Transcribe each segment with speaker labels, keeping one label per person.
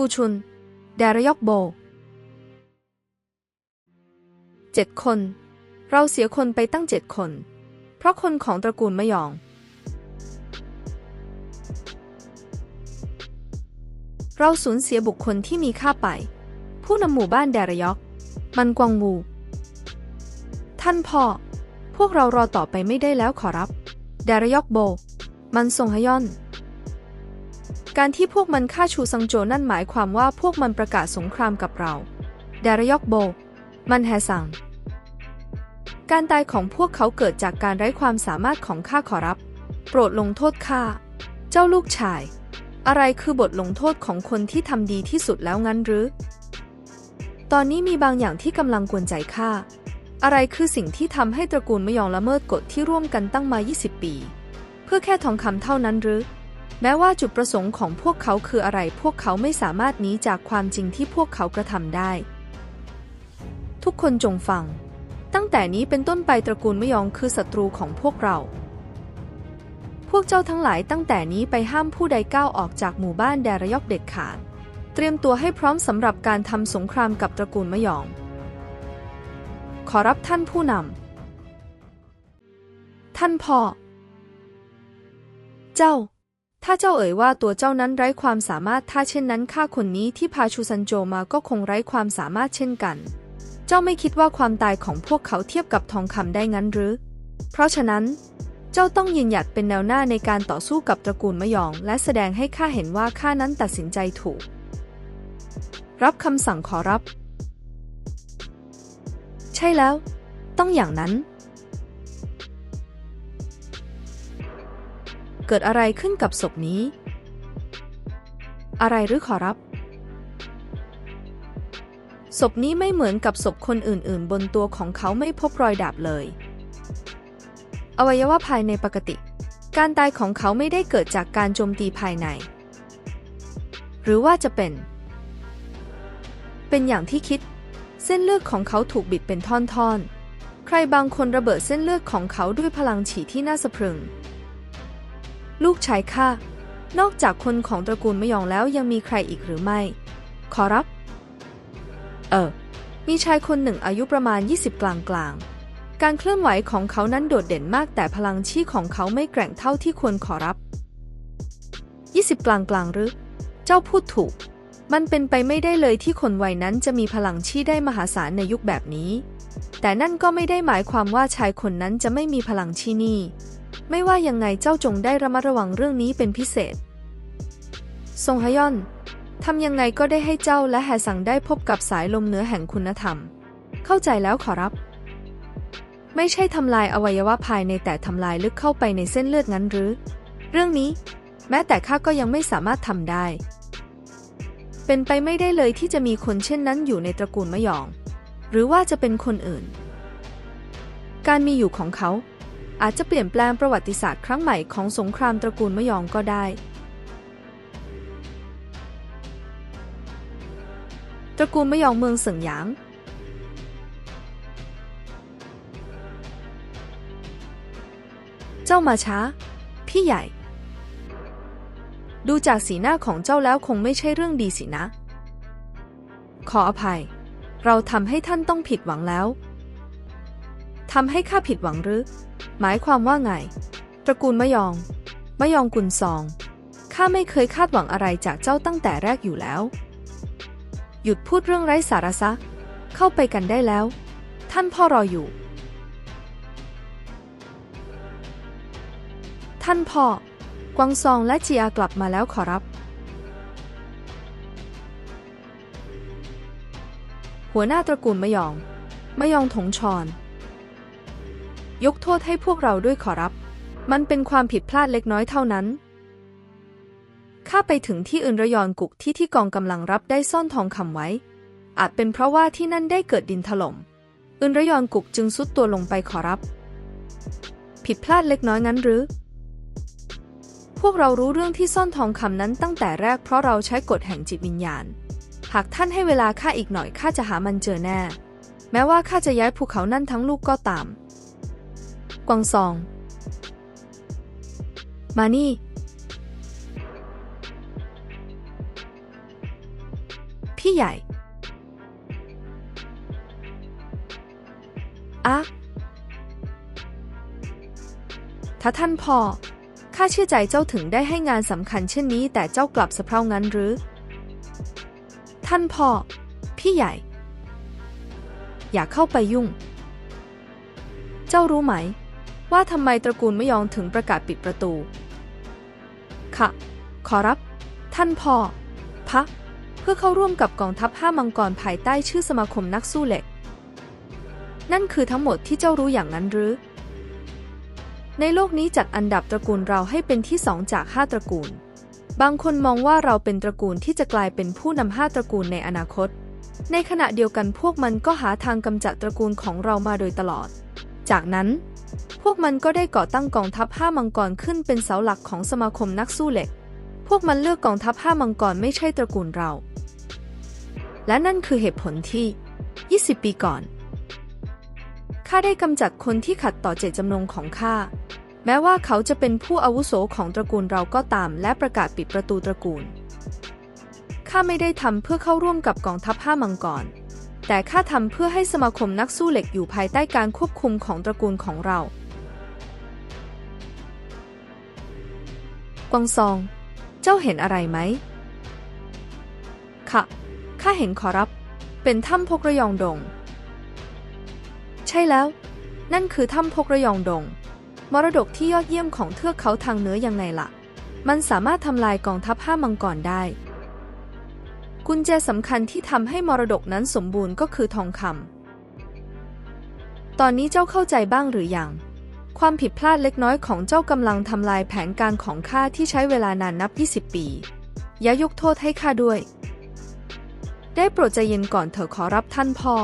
Speaker 1: ฟูชุน แดรยอกโบเจ็ดคน เราเสียคนไปตั้งเจ็ดคน เพราะคนของตระกูลมะยองเราสูญเสียบุคคลที่มีค่าไป ผู้นำหมู่บ้านแดรยอก มันกวางวูท่านพ่อ พวกเรารอต่อไปไม่ได้แล้วขอรับ แดรยอกโบ มันทรงฮยอน การที่พวกมันฆ่าชูซังโจนั่นหมายความว่าพวกมันประกาศสงครามกับเราแดรยอกโบ มันแฮซัง การตายของพวกเขาเกิดจากการไร้ความสามารถของข้าขอรับ โปรดลงโทษข้า เจ้าลูกชาย อะไรคือบทลงโทษของคนที่ทำดีที่สุดแล้วงั้นหรือ ตอนนี้มีบางอย่างที่กำลังกวนใจข้า อะไรคือสิ่งที่ทำให้ตระกูลมยองละเมิดกฎที่ร่วมกันตั้งมา 20 ปี เพื่อแค่ทองคำเท่านั้นหรือ แม้ว่าจุดประสงค์ของพวกเขาคืออะไร พวกเขาไม่สามารถหนีจากความจริงที่พวกเขากระทำได้ ทุกคนจงฟัง ตั้งแต่นี้เป็นต้นไปตระกูลมยองคือศัตรูของพวกเรา พวกเจ้าทั้งหลายตั้งแต่นี้ไปห้ามผู้ใดก้าวออกจากหมู่บ้านแดรยอกเด็ดขาด เตรียมตัวให้พร้อมสำหรับการทำสงครามกับตระกูลมยอง ขอรับท่านผู้นำท่านพ่อ เจ้า ถ้าเจ้าเอ่ยว่าตัวเจ้านั้นไร้ความสามารถถ้าเช่นนั้นข้าคนนี้ที่พาชูซันโจมาก็คงไร้ความสามารถเช่นกัน เจ้าไม่คิดว่าความตายของพวกเขาเทียบกับทองคำได้งั้นหรือ เพราะฉะนั้น เจ้าต้องยืนหยัดเป็นแนวหน้าในการต่อสู้กับตระกูลมะยอง และแสดงให้ข้าเห็นว่าข้านั้นตัดสินใจถูก รับคำสั่งขอรับ ใช่แล้ว ต้องอย่างนั้น เกิดอะไรขึ้นกับศพนี้ อะไรหรือขอรับ ศพนี้ไม่เหมือนกับศพคนอื่นๆ บนตัวของเขาไม่พบรอยดาบเลย อวัยวะภายในปกติ การตายของเขาไม่ได้เกิดจากการโจมตีภายใน หรือว่าจะเป็น เป็นอย่างที่คิด เส้นเลือดของเขาถูกบิดเป็นท่อนๆ ใครบางคนระเบิดเส้นเลือดของเขาด้วยพลังฉี่ที่น่าสะพรึง ลูกชายข้านอกจากคนของตระกูลมะยองแล้วยังมีใครอีกหรือไม่ ขอรับ เออ มีชายคนหนึ่งอายุประมาณ 20 กลางกลางการเคลื่อนไหวของเขานั้นโดดเด่นมากแต่พลังชีของเขาไม่แกร่งเท่าที่ควรขอรับ 20 กลางกลางหรือ เจ้าพูดถูก มันเป็นไปไม่ได้เลยที่คนวัยนั้นจะมีพลังชีได้มหาศาลในยุคแบบนี้ แต่นั่นก็ไม่ได้หมายความว่าชายคนนั้นจะไม่มีพลังชีนี่ ไม่ว่ายังไงเจ้าจงได้ระมัดระวังเรื่องนี้เป็นพิเศษ ทรงฮยอนทำยังไงก็ได้ให้เจ้าและแฮซังได้พบกับสายลมเหนือแห่งคุณธรรม เข้าใจแล้วขอรับ ไม่ใช่ทำลายอวัยวะภายในแต่ทำลายลึกเข้าไปในเส้นเลือดงั้นหรือ เรื่องนี้ แม้แต่ข้าก็ยังไม่สามารถทำได้ เป็นไปไม่ได้เลยที่จะมีคนเช่นนั้นอยู่ในตระกูลมะยอง หรือว่าจะเป็นคนอื่น การมีอยู่ของเขา อาจจะเปลี่ยนแปลงประวัติศาสตร์ครั้งใหม่ของสงครามตระกูลมะยองก็ได้ ตระกูลมะยองเมืองเสิงหยาง เจ้ามาช้า พี่ใหญ่ ดูจากสีหน้าของเจ้าแล้วคงไม่ใช่เรื่องดีสินะ ขออภัย เราทำให้ท่านต้องผิดหวังแล้ว ทำให้ข้าผิดหวังหรือ หมายความว่าไง ตระกูลมะยอง มะยองกุนซอง ข้าไม่เคยคาดหวังอะไรจากเจ้าตั้งแต่แรกอยู่แล้ว หยุดพูดเรื่องไร้สาระซะ เข้าไปกันได้แล้ว ท่านพ่อรออยู่ ท่านพ่อ กวางซองและจียากลับมาแล้วขอรับ หัวหน้าตระกูลมะยอง มะยองถงชอน ยกโทษให้พวกเราด้วยขอรับ มันเป็นความผิดพลาดเล็กน้อยเท่านั้น ข้าไปถึงที่อื่นระยอนกุกที่ที่กองกำลังรับได้ซ่อนทองคำไว้ อาจเป็นเพราะว่าที่นั่นได้เกิดดินถล่มอึนระยอนกุกจึงซุดตัวลงไปขอรับ ผิดพลาดเล็กน้อยงั้นหรือ พวกเรารู้เรื่องที่ซ่อนทองคำนั้นตั้งแต่แรกเพราะเราใช้กฎแห่งจิตวิญญาณ หากท่านให้เวลาข้าอีกหน่อยข้าจะหามันเจอแน่ แม้ว่าข้าจะย้ายภูเขานั่นทั้งลูกก็ตาม กวางซอง มานี่ พี่ใหญ่อะถ้าท่านพ่อข้าเชื่อใจเจ้าถึงได้ให้งานสำคัญเช่นนี้ แต่เจ้ากลับสะเพร่างั้นหรือ ท่านพ่อ พี่ใหญ่ อย่าเข้าไปยุ่ง เจ้ารู้ไหม ว่าทำไมตระกูลไม่ยองถึงประกาศปิดประตู ค่ะ ขอรับ ท่านพ่อพระเพื่อเข้าร่วมกับกองทัพห้ามังกรภายใต้ชื่อสมาคมนักสู้เหล็ก นั่นคือทั้งหมดที่เจ้ารู้อย่างนั้นหรือ ในโลกนี้จัดอันดับตระกูลเราให้เป็นที่สองจากห้าตระกูล บางคนมองว่าเราเป็นตระกูลที่จะกลายเป็นผู้นำห้าตระกูลในอนาคต ในขณะเดียวกันพวกมันก็หาทางกำจัดตระกูลของเรามาโดยตลอด จากนั้น พวกมันก็ได้ก่อตั้งกองทัพห้ามังกรขึ้นเป็นเสาหลักของสมาคมนักสู้เหล็ก พวกมันเลือกกองทัพห้ามังกรไม่ใช่ตระกูลเรา และนั่นคือเหตุผลที่ 20 ปีก่อน ข้าได้กำจัดคนที่ขัดต่อเจตจำนงของข้า แม้ว่าเขาจะเป็นผู้อาวุโสของตระกูลเราก็ตาม และประกาศปิดประตูตระกูล ข้าไม่ได้ทำเพื่อเข้าร่วมกับกองทัพห้ามังกร แต่ข้าทำเพื่อให้สมาคมนักสู้เหล็กอยู่ภายใต้การควบคุมของตระกูลของเรา กวางซอง เจ้าเห็นอะไรไหม ค่ะ ข้าเห็นขอรับ เป็นถ้ำพกระยองดง ใช่แล้ว นั่นคือถ้ำพกระยองดง มรดกที่ยอดเยี่ยมของเทือกเขาทางเหนือยังไงล่ะ มันสามารถทำลายกองทัพห้ามังกรได้ กุญแจสำคัญที่ทำให้มรดกนั้นสมบูรณ์ก็คือทองคำ ตอนนี้เจ้าเข้าใจบ้างหรือยัง ความผิดพลาดเล็กน้อยของเจ้ากำลังทำลายแผนการของข้าที่ใช้เวลานานนับ 20 ปี อย่ายกโทษให้ข้าด้วย ได้โปรดใจเย็นก่อนเถอะขอรับท่านพ่อ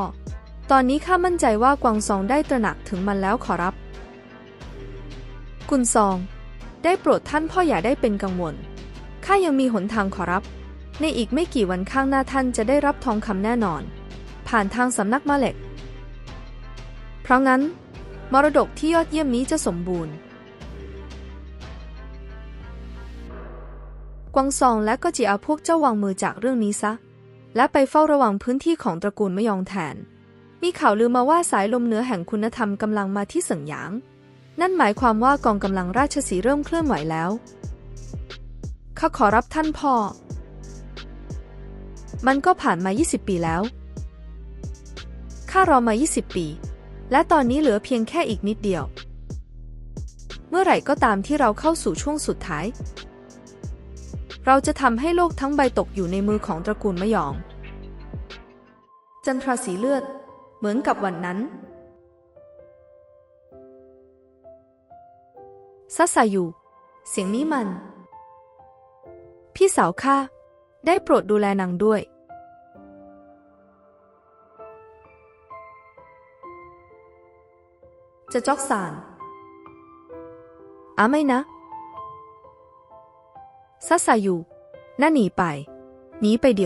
Speaker 1: ตอนนี้ข้ามั่นใจว่ากวางซองได้ตระหนักถึงมันแล้วขอรับ กุนซอง ได้โปรดท่านพ่ออย่าได้เป็นกังวล ข้ายังมีหนทางขอรับ ในอีกไม่กี่วันข้างหน้าท่านจะได้รับทองคำแน่นอน ผ่านทางสำนักมาเล็ก เพราะงั้น มรดกที่ยอดเยี่ยมนี้จะสมบูรณ์ กวางซองและก็จีอาพวกเจ้าวางมือจากเรื่องนี้ซะ และไปเฝ้าระวังพื้นที่ของตระกูลมยองแทน มีข่าวลือมาว่าสายลมเหนือแห่งคุณธรรมกำลังมาที่เสิงหยาง นั่นหมายความว่ากองกำลังราชสีเริ่มเคลื่อนไหวแล้วข้าขอรับท่านพ่อ มันก็ผ่านมา 20 ปีแล้ว ข้ารอมา 20 ปี และตอนนี้เหลือเพียงแค่อีกนิดเดียว เมื่อไหร่ก็ตามที่เราเข้าสู่ช่วงสุดท้าย เราจะทำให้โลกทั้งใบตกอยู่ในมือของตระกูลมะยอง จันทราสีเลือด เหมือนกับวันนั้นซัสซายูเสียงนี้มัน พี่สาวข้าได้โปรดดูแลนางด้วย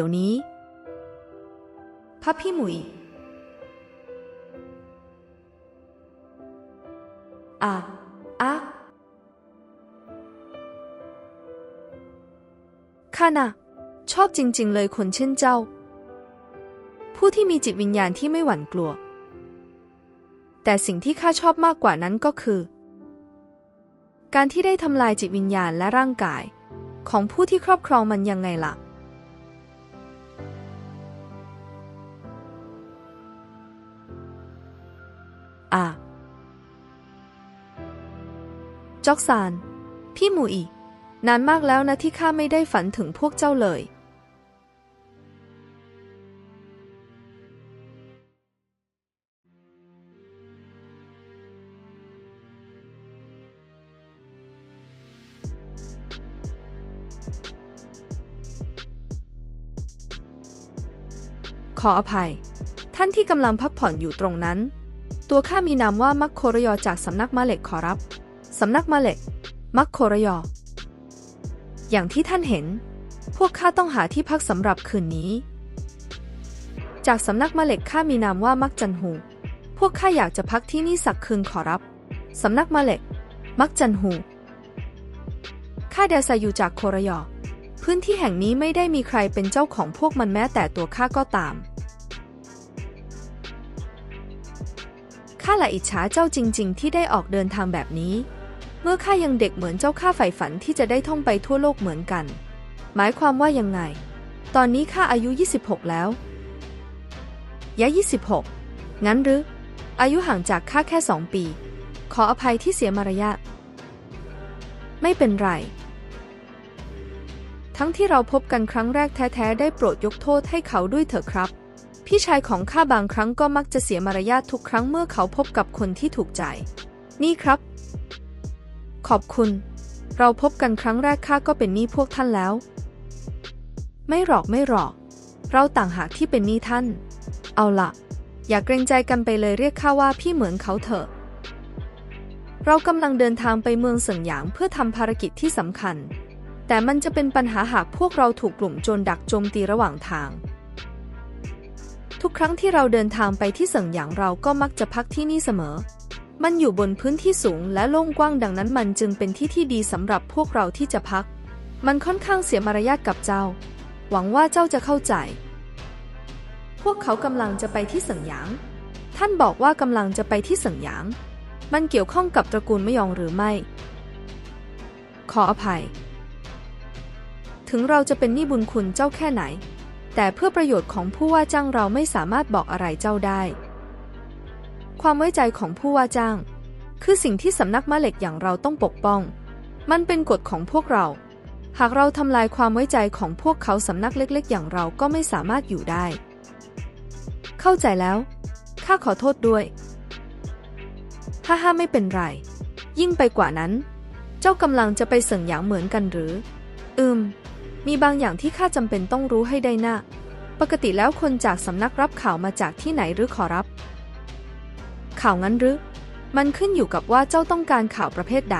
Speaker 1: ยวนี้พับพี่หมุยอะอะข้านะชอบจริง ๆ เลยคนเช่นเจ้า ผู้ที่มีจิตวิญญาณที่ไม่หวั่นกลัว แต่สิ่งที่ข้าชอบมากกว่านั้นก็คือ การที่ได้ทำลายจิตวิญญาณและร่างกาย ของผู้ที่ครอบครองมันยังไงล่ะ อะจอกซาน พี่หมูอีนานมากแล้วนะที่ข้าไม่ได้ฝันถึงพวกเจ้าเลย ขออภัย ท่านที่กำลังพักผ่อนอยู่ตรงนั้น ตัวข้ามีนามว่ามักโครยอจากสำนักมาเล็กขอรับ สำนักมาเล็ก มักโครยอ อย่างที่ท่านเห็น พวกข้าต้องหาที่พักสำหรับคืนนี้ จากสำนักมาเล็กข้ามีนามว่ามักจันหู พวกข้าอยากจะพักที่นี่สักคืนขอรับ สำนักมาเล็ก มักจันหูข้าเดซาอยู่จากโครยอพื้นที่แห่งนี้ไม่ได้มีใครเป็นเจ้าของพวกมันแม้แต่ตัวข้าก็ตาม ข้าละอิจฉาเจ้าจริง ๆ ที่ได้ออกเดินทางแบบนี้ เมื่อข้ายังเด็กเหมือนเจ้าข้าใฝ่ฝันที่จะได้ท่องไปทั่วโลกเหมือนกัน หมายความว่ายังไง ตอนนี้ข้าอายุ 26 แล้วยะ26 งั้นหรือ อายุห่างจากข้าแค่สองปี ขออภัยที่เสียมารยาทไม่เป็นไร ทั้งที่เราพบกันครั้งแรกแท้ ๆ ได้โปรดยกโทษให้เขาด้วยเถอะครับ พี่ชายของข้าบางครั้งก็มักจะเสียมารยาททุกครั้งเมื่อเขาพบกับคนที่ถูกใจ นี่ครับ ขอบคุณ เราพบกันครั้งแรกข้าก็เป็นหนี้พวกท่านแล้ว ไม่หรอกไม่หรอก เราต่างหากที่เป็นหนี้ท่าน เอาล่ะอย่าเกรงใจกันไปเลยเรียกข้าว่าพี่เหมือนเขาเถอะ เรากำลังเดินทางไปเมืองเสิงหยางเพื่อทำภารกิจที่สำคัญ แต่มันจะเป็นปัญหาหากพวกเราถูกกลุ่มโจรดักโจมตีระหว่างทาง ทุกครั้งที่เราเดินทางไปที่เสิงหยางเราก็มักจะพักที่นี่เสมอ มันอยู่บนพื้นที่สูงและโล่งกว้างดังนั้นมันจึงเป็นที่ที่ดีสำหรับพวกเราที่จะพัก มันค่อนข้างเสียมารยาทกับเจ้า หวังว่าเจ้าจะเข้าใจ พวกเขากำลังจะไปที่เสิงหยาง ท่านบอกว่ากำลังจะไปที่เสิงหยาง มันเกี่ยวข้องกับตระกูลมยองหรือไม่ ขออภัย ถึงเราจะเป็นหนี้บุญคุณเจ้าแค่ไหน แต่เพื่อประโยชน์ของผู้ว่าจ้างเราไม่สามารถบอกอะไรเจ้าได้ ความไว้ใจของผู้ว่าจ้าง คือสิ่งที่สำนักมะเหล็กอย่างเราต้องปกป้อง มันเป็นกฎของพวกเรา หากเราทำลายความไว้ใจของพวกเขาสำนักเล็ก ๆ อย่างเราก็ไม่สามารถอยู่ได้ เข้าใจแล้ว ข้าขอโทษด้วยฮ่าฮ่าไม่เป็นไร ยิ่งไปกว่านั้น เจ้ากำลังจะไปเสิงหยางเหมือนกันหรือ อืม มีบางอย่างที่ข้าจำเป็นต้องรู้ให้ได้นะปกติแล้วคนจากสำนักรับข่าวมาจากที่ไหนหรือขอรับ ข่าวงั้นหรือ มันขึ้นอยู่กับว่าเจ้าต้องการข่าวประเภทใด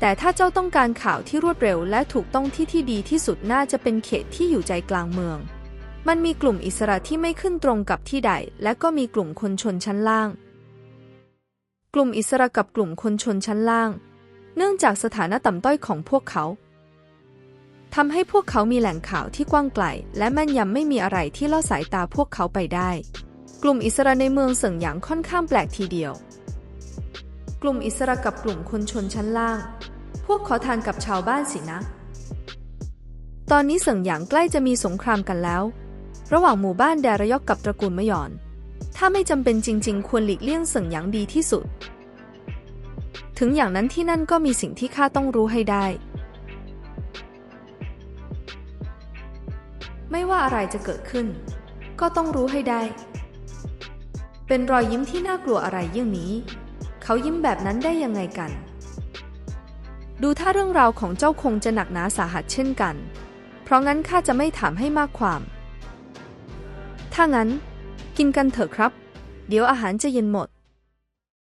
Speaker 1: แต่ถ้าเจ้าต้องการข่าวที่รวดเร็วและถูกต้องที่ที่ดีที่สุดน่าจะเป็นเขตที่อยู่ใจกลางเมือง มันมีกลุ่มอิสระที่ไม่ขึ้นตรงกับที่ใด และก็มีกลุ่มคนชนชั้นล่าง กลุ่มอิสระกับกลุ่มคนชนชั้นล่าง เนื่องจากสถานะต่ำต้อยของพวกเขา ทำให้พวกเขามีแหล่งข่าวที่กว้างไกล และแม่นยำไม่มีอะไรที่ล่อสายตาพวกเขาไปได้ กลุ่มอิสระในเมืองเสิงหยางค่อนข้างแปลกทีเดียว กลุ่มอิสระกับกลุ่มคนชนชั้นล่าง พวกขอทานกับชาวบ้านสินะ ตอนนี้เสิงหยางใกล้จะมีสงครามกันแล้ว ระหว่างหมู่บ้านแดระยอกกับตระกูลมยอน ถ้าไม่จำเป็นจริง ๆ ควรหลีกเลี่ยงเสิงหยางดีที่สุด ถึงอย่างนั้นที่นั่นก็มีสิ่งที่ข้าต้องรู้ให้ได้ ไม่ว่าอะไรจะเกิดขึ้น ก็ต้องรู้ให้ได้ เป็นรอยยิ้มที่น่ากลัวอะไรยี่งนี้ เขายิ้มแบบนั้นได้ยังไงกัน ดูถ้าเรื่องราวของเจ้าคงจะหนักหนาสาหัสเช่นกัน เพราะงั้นข้าจะไม่ถามให้มากความ ถ้างั้น กินกันเถอะครับ เดี๋ยวอาหารจะเย็นหมด